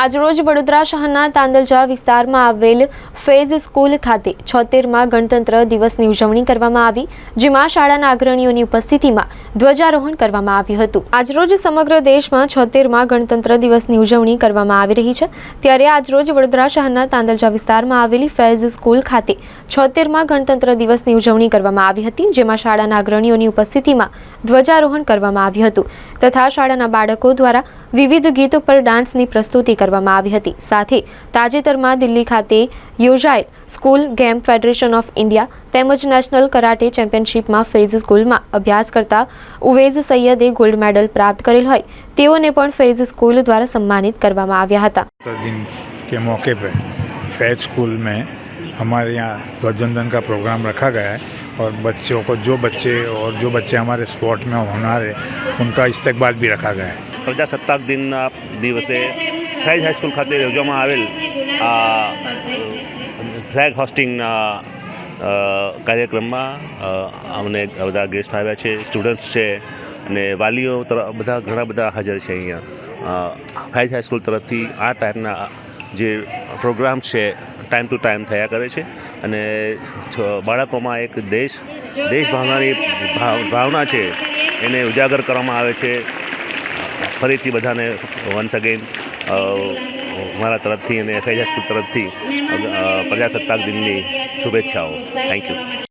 આજરોજ વડોદરા શહેરના તાંદલજા વિસ્તારમાં આવેલ ફેઝ સ્કૂલ ખાતે છોતેરમાં ગણતંત્ર દિવસની ઉજવણી કરવામાં આવી, જેમાં શાળાના અગ્રણીઓની ઉપસ્થિતિમાં ધ્વજારોહણ કરવામાં આવ્યું હતું. આજરોજ સમગ્ર દેશમાં છોતેરમાં ગણતંત્ર દિવસની ઉજવણી કરવામાં આવી રહી છે. ત્યારે આજરોજ વડોદરા શહેરના તાંદલજા વિસ્તારમાં આવેલી ફેઝ સ્કૂલ ખાતે છોતેરમાં ગણતંત્ર દિવસની ઉજવણી કરવામાં આવી હતી, જેમાં શાળાના અગ્રણીઓની ઉપસ્થિતિમાં ધ્વજારોહણ કરવામાં આવ્યું હતું. તથા શાળાના બાળકો દ્વારા વિવિધ ગીતો પર ડાન્સની પ્રસ્તુતિ કરવામાં આવી હતી સાથે તાજેતરમાં દિલ્હી ખાતે યોજાયેલ school game federation of India તેમજ નેશનલ કરાટે ચેમ્પિયનશિપમાં ફેઝ સ્કૂલમાં અભ્યાસ કરતા ઉવેઝ સૈયદે ગોલ્ડ મેડલ પ્રાપ્ત કરેલ હોય તેઓને પણ ફેઝ સ્કૂલ દ્વારા સન્માનિત કરવામાં આવ્યા હતા तो दिन के मौके पे फैज स्कूल में हमारे यहाँ ध्वजवंदन का प्रोग्राम रखा गया है और बच्चों को जो बच्चे और जो बच्चे हमारे स्पोर्ट में होनार है उनका इस्तेकबाल भी रखा गया है પ્રજાસત્તાક દિનના દિવસે ફેજ હાઈસ્કૂલ ખાતે યોજવામાં આવેલ આ ફ્લેગ હોસ્ટિંગના કાર્યક્રમમાં અમને બધા ગેસ્ટ આવ્યા છે, સ્ટુડન્ટ્સ છે અને વાલીઓ તરફ બધા ઘણા બધા હાજર છે અહીંયા. ફેજ હાઈસ્કૂલ તરફથી આ ટાઈપના જે પ્રોગ્રામ છે, ટાઈમ ટુ ટાઈમ થયા કરે છે અને બાળકોમાં એક દેશ દેશ ભાવનાની ભાવ ભાવના છે. એને ઉજાગર કરવામાં આવે છે. ફરીથી બધાને વન્સ અગેન મારા તરફથી અને સ્કૂલ તરફથી પ્રજાસત્તાક દિનની શુભેચ્છાઓ. Thank you